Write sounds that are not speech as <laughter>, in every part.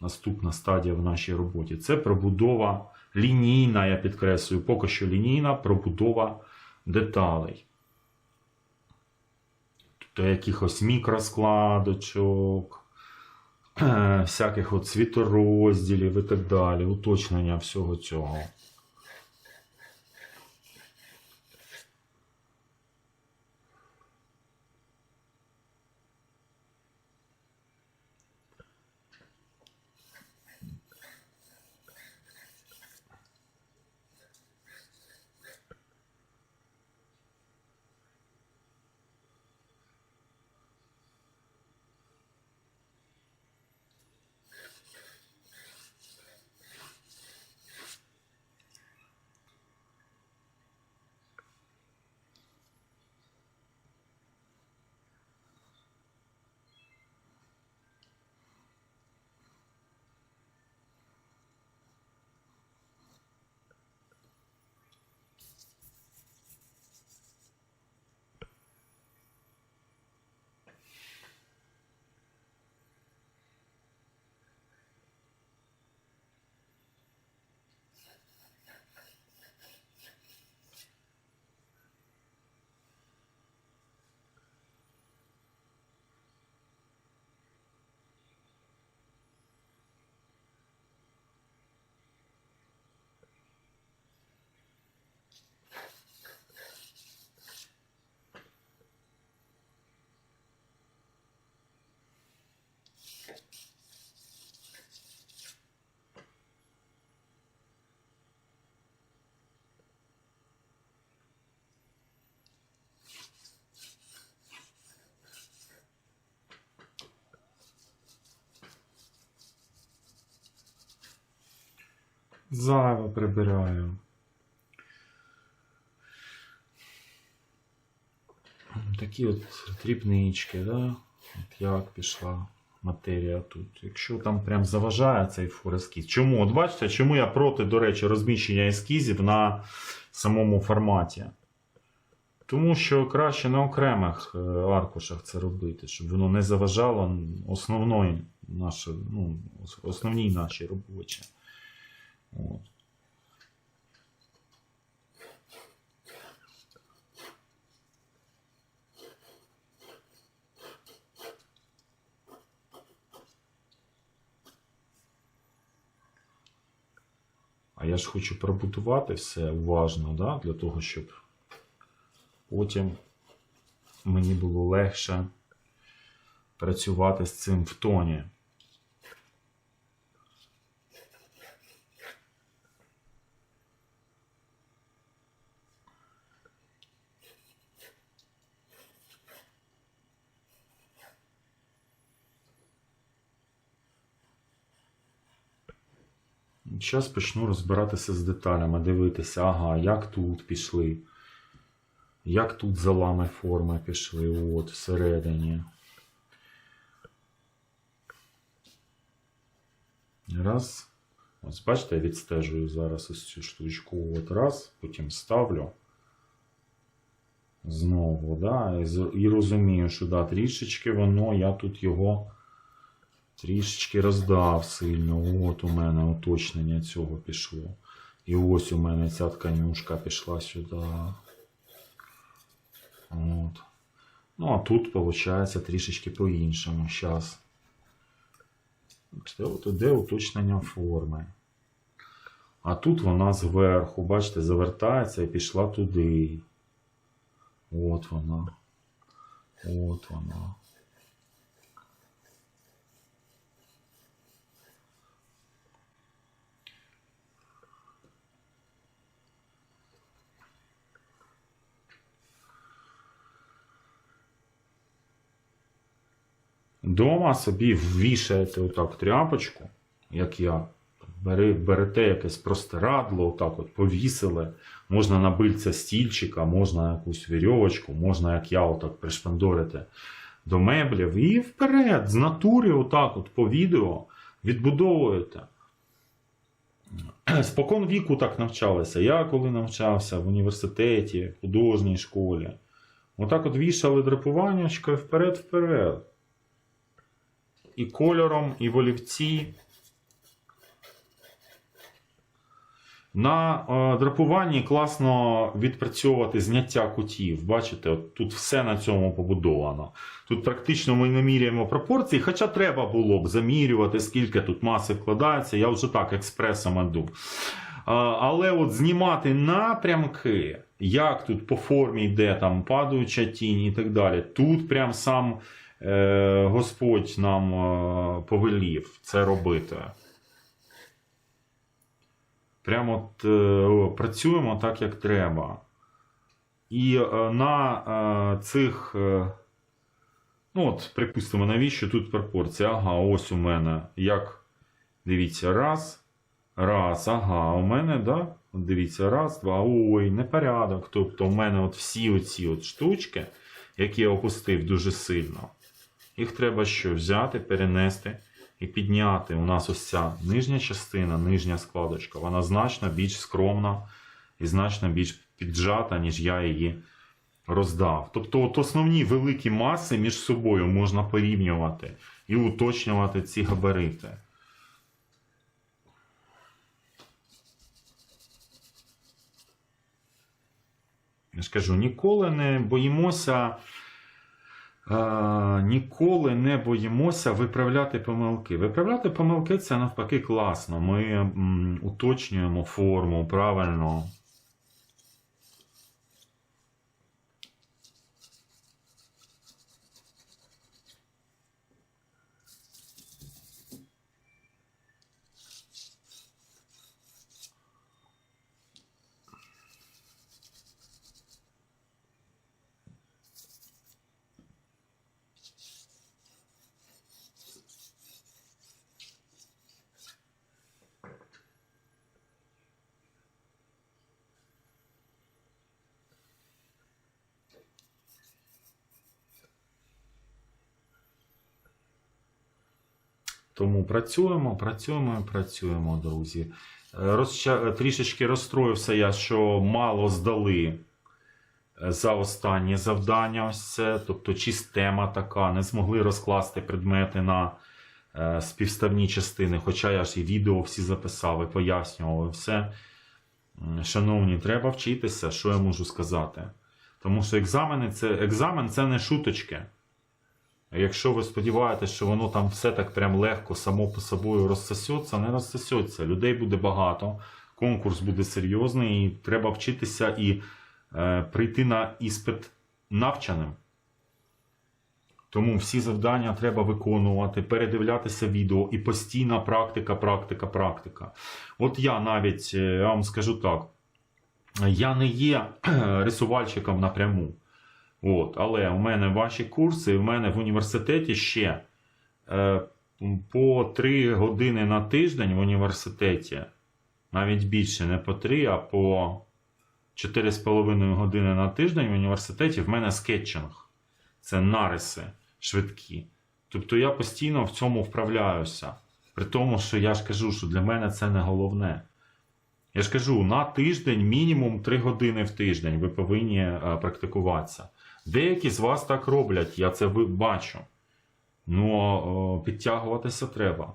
наступна стадія в нашій роботі. Це пробудова лінійна, я підкреслюю, поки що лінійна пробудова деталей. Тобто якихось мікроскладочок, <clears throat> всяких світорозділів і так далі, уточнення всього цього. Зайве прибираю. Такі от дрібнички, да? От як пішла матерія тут. Якщо там прям заважає цей форескіз. Чому? От бачите, чому я проти, до речі, розміщення ескізів на самому форматі? Тому що краще на окремих е, аркушах це робити, щоб воно не заважало основної нашій, ну, основній нашій робочій. От. А я ж хочу пробудувати все уважно, да? для того, щоб потім мені було легше працювати з цим в тоні. Зараз почну розбиратися з деталями, дивитися, ага, як тут пішли, як тут залами форми пішли, от, всередині. Раз. Ось бачите, я відстежую зараз ось цю штучку. От раз, потім ставлю. Знову, да, і, розумію, що да, трішечки воно, я тут його трішечки роздав сильно. От у мене уточнення цього пішло. І ось у мене ця тканюшка пішла сюди. От. Ну, а тут, виходить, трішечки по-іншому. Зараз. От іде уточнення форми. А тут вона зверху, бачите, завертається і пішла туди. От вона. От вона. Дома собі ввішаєте отак тряпочку, як я. Берете якесь простирадло, отак от повісили. Можна на бильця стільчика, можна якусь вірьовочку, можна, як я, отак пришпандорити до меблів. І вперед, з натури, отак от по відео відбудовуєте. Спокон віку так навчалися. Я коли навчався в університеті, художній школі. Отак от вішали драпуваннячко і вперед-вперед і кольором, і в олівці. На е, драпуванні класно відпрацьовувати зняття кутів. Бачите, от тут все на цьому побудовано. Тут практично ми не міряємо пропорції, хоча треба було б замірювати, скільки тут маси вкладається. Я вже так експресом йду. Е, але от знімати напрямки, як тут по формі йде там падаюча тінь і так далі. Тут прям сам Господь нам е, повелів це робити. Прямо от, е, працюємо так, як треба. І е, на е, цих. Е, ну, от, припустимо, навіщо тут пропорція? Ага, ось у мене. Як. Дивіться, раз. Раз, ага, у мене, да? Дивіться, раз, два. Ой, непорядок. Тобто, у мене от всі оці от штучки, які я опустив дуже сильно. Їх треба що? Взяти, перенести і підняти. У нас ось ця нижня частина, нижня складочка, вона значно більш скромна і значно більш піджата, ніж я її роздав. Тобто, от основні великі маси між собою можна порівнювати і уточнювати ці габарити. Я ж кажу, ніколи не боїмося. Ніколи не боїмося виправляти помилки. Виправляти помилки це навпаки класно. Ми уточнюємо форму правильно. Тому працюємо, працюємо працюємо, друзі. Е, Розча... Трішечки розстроївся я, що мало здали е, за останнє завдання. Ось це. Тобто система така, не змогли розкласти предмети на е, співставні частини. Хоча я ж і відео всі записав і пояснював все. Шановні, треба вчитися, що я можу сказати. Тому що екзамени це, екзамен це не шуточки. Якщо ви сподіваєтесь, що воно там все так прям легко само по собою розсосеться, не розсосеться. Людей буде багато, конкурс буде серйозний, і треба вчитися і е, прийти на іспит навченим. Тому всі завдання треба виконувати, передивлятися відео і постійна практика, практика, практика. От я навіть, е, я вам скажу так, я не є <clears throat> рисувальщиком напряму. От, але у мене ваші курси, у мене в університеті ще е, по 3 години на тиждень в університеті, навіть більше, не по 3, а по 4,5 години на тиждень в університеті в мене скетчинг. Це нариси швидкі. Тобто я постійно в цьому вправляюся. При тому, що я ж кажу, що для мене це не головне. Я ж кажу, на тиждень мінімум 3 години в тиждень ви повинні е, практикуватися. Деякі з вас так роблять, я це бачу. Ну, підтягуватися треба.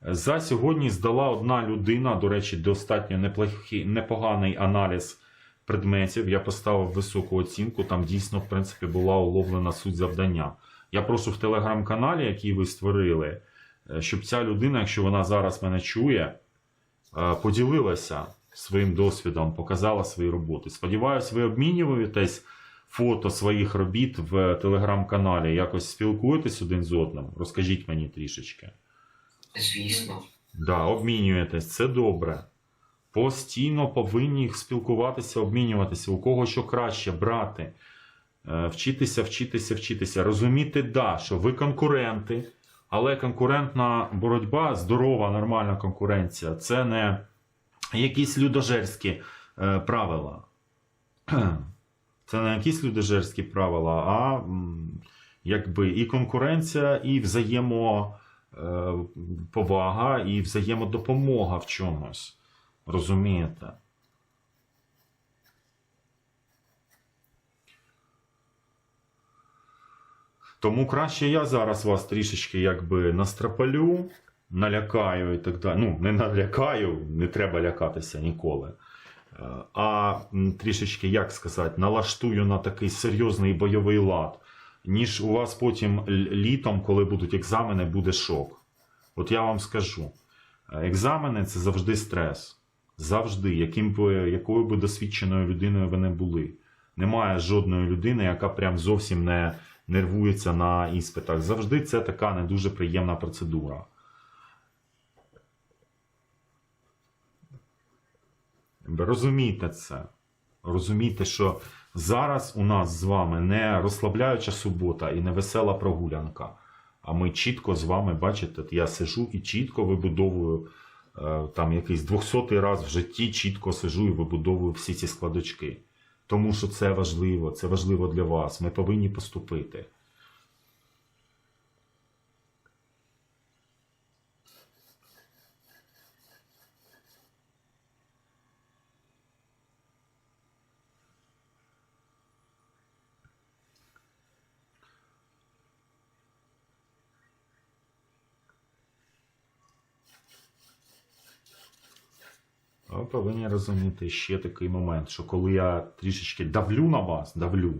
За сьогодні здала одна людина, до речі, достатньо неплохий, непоганий аналіз предметів. Я поставив високу оцінку, там дійсно, в принципі, була уловлена суть завдання. Я прошу в телеграм-каналі, який ви створили, щоб ця людина, якщо вона зараз мене чує, е, поділилася своїм досвідом, показала свої роботи. Сподіваюсь, ви обмінюєтесь фото своїх робіт в телеграм-каналі, якось спілкуєтесь один з одним. Розкажіть мені трішечки. Звісно. Да, обмінюєтесь, це добре. Постійно повинні спілкуватися, обмінюватися, у кого що краще брати, Е, вчитися, вчитися, вчитися. Розуміти, да, що ви конкуренти, але конкурентна боротьба, здорова, нормальна конкуренція це не якісь людожерські е, правила. <clears throat> Це не якісь людожерські правила, а якби і конкуренція, і взаємоповага, і взаємодопомога в чомусь. Розумієте? Тому краще я зараз вас трішечки якби настрапалю, налякаю і так далі. Ну, не налякаю, не треба лякатися ніколи. Е, А трішечки, як сказати, налаштую на такий серйозний бойовий лад, ніж у вас потім літом, коли будуть екзамени, буде шок. От я вам скажу: екзамени це завжди стрес. Завжди, яким би, якою би досвідченою людиною ви не були. Немає жодної людини, яка прям зовсім не нервується на іспитах. Завжди це така не дуже приємна процедура. Розумійте це. Розумійте, що зараз у нас з вами не розслабляюча субота і не весела прогулянка. А ми чітко з вами, бачите, я сижу і чітко вибудовую е, там якийсь 200 раз в житті, чітко сижу і вибудовую всі ці складочки. Тому що це важливо, це важливо для вас. Ми повинні поступити. Ви повинні розуміти ще такий момент, що коли я трішечки давлю на вас, давлю,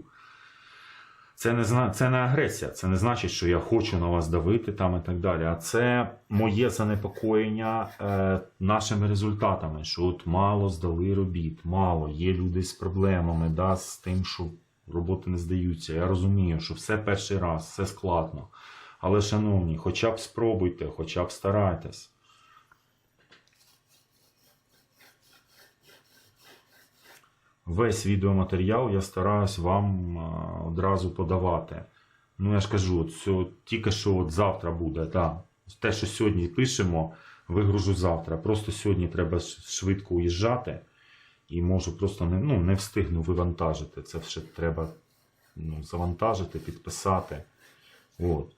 це не, це не агресія, це не значить, що я хочу на вас давити там і так далі. А це моє занепокоєння е, нашими результатами, що от мало здали робіт, мало, є люди з проблемами, да, з тим, що роботи не здаються. Я розумію, що все перший раз, все складно. Але, шановні, хоча б спробуйте, хоча б старайтесь. Весь відеоматеріал я стараюсь вам одразу подавати. Ну, я ж кажу, от, тільки що от завтра буде, так. Те, що сьогодні пишемо, вигружу завтра. Просто сьогодні треба швидко уїжджати і можу просто не, ну, не встигну вивантажити. Це все треба ну, завантажити, підписати. От.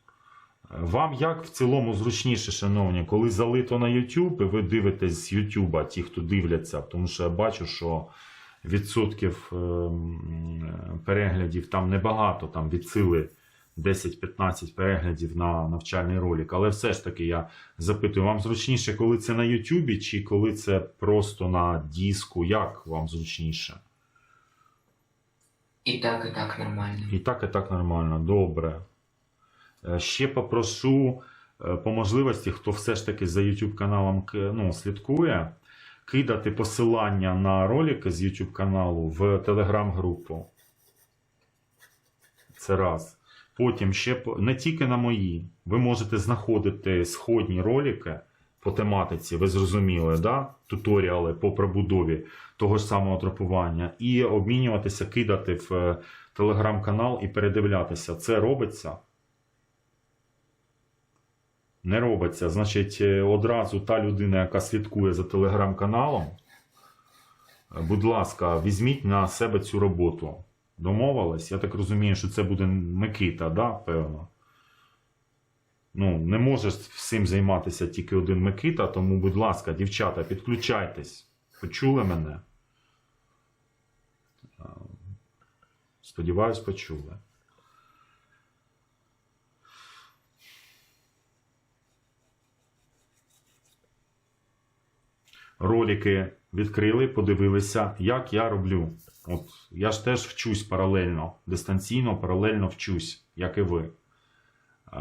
Е, Вам як в цілому зручніше, шановні, коли залито на YouTube, і ви дивитесь з YouTube, ті, хто дивляться, тому що я бачу, що відсотків ем, переглядів там небагато, там від сили 10-15 переглядів на навчальний ролик. Але все ж таки я запитую, вам зручніше, коли це на YouTube, чи коли це просто на диску? Як вам зручніше? І так, і так нормально. І так, і так нормально. Добре. Е, Ще попрошу е, по можливості, хто все ж таки за YouTube каналом ну, слідкує, кидати посилання на ролики з YouTube каналу в Telegram-групу. Це раз. Потім ще не тільки на мої. Ви можете знаходити сходні ролики по тематиці, ви зрозуміли, да? туторіали по пробудові того ж самого трапування, і обмінюватися, кидати в телеграм-канал і передивлятися. Це робиться? Не робиться. Значить, е, одразу та людина, яка слідкує за телеграм-каналом, будь ласка, візьміть на себе цю роботу. Домовились? Я так розумію, що це буде Микита, да, певно. Ну, не може всім займатися тільки один Микита, тому, будь ласка, дівчата, підключайтесь. Почули мене? Е, Сподіваюсь, почули. Ролики відкрили, подивилися, як я роблю. От я ж теж вчусь паралельно, дистанційно, паралельно вчусь, як і ви.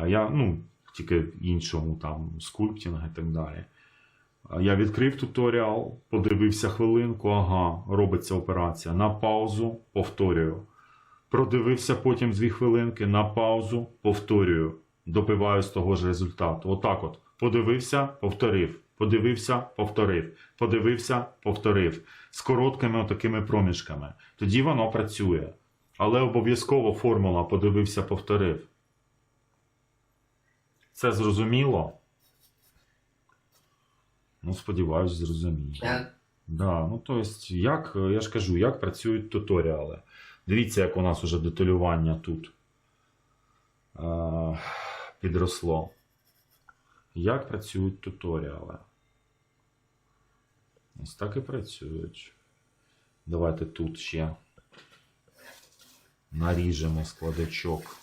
Я, ну, тільки іншому там, скульптинг і так далі. Я відкрив туторіал, подивився хвилинку, ага, робиться операція. На паузу повторюю. Продивився потім дві хвилинки, на паузу повторюю. Допиваю з того ж результату. Отак от. Подивився, повторив. Подивився, повторив. Подивився, повторив. З короткими отакими проміжками. Тоді воно працює. Але обов'язково формула подивився, повторив. Це зрозуміло? Ну, сподіваюсь, зрозуміло. Так, Да, ну то есть, як, я ж кажу, як працюють туторіали. Дивіться, як у нас уже деталювання тут е, підросло. Як працюють туторіали? Ось так і працюють. Давайте тут ще наріжемо складочок.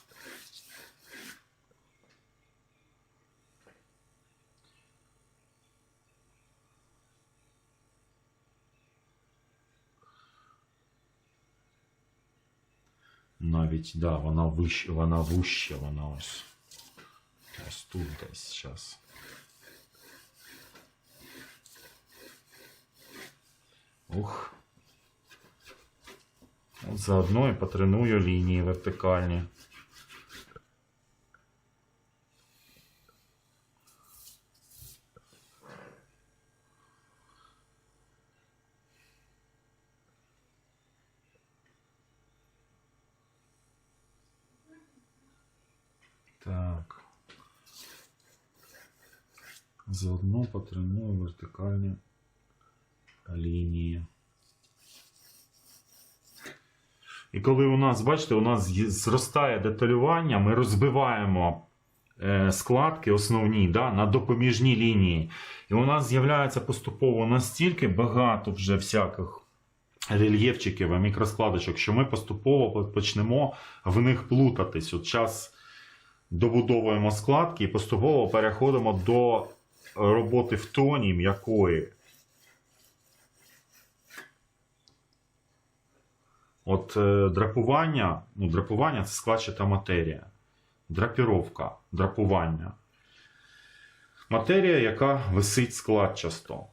Навіть, да, вона вище, вона вища, вона ось. Ось тут десь зараз. Ух. От заодно і потреную лінії вертикальні. Так. Заодно потреную вертикальні лінії. І коли у нас, бачите, у нас зростає деталювання, ми розбиваємо е, складки основні да, на допоміжні лінії. І у нас з'являється поступово настільки багато вже всяких рельєфчиків мікроскладочок, що ми поступово почнемо в них плутатись. От час добудовуємо складки і поступово переходимо до роботи в тоні м'якої. От е, драпування, ну, драпування це складчата матерія. Драпіровка, драпування. Матерія, яка висить складчасто.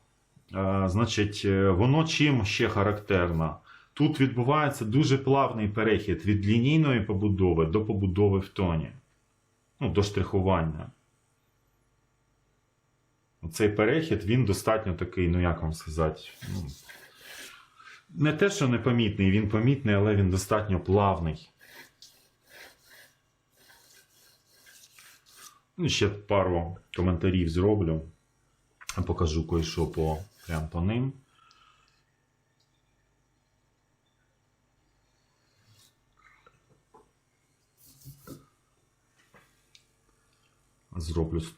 Е, значить, е, воно чим ще характерно? Тут відбувається дуже плавний перехід від лінійної побудови до побудови в тоні. Ну, до штрихування. Цей перехід він достатньо такий, ну як вам сказати, ну, не те, що непомітний, він помітний, але він достатньо плавний. Ну, ще пару коментарів зроблю. Покажу кое-що по, прям по ним. Зроблю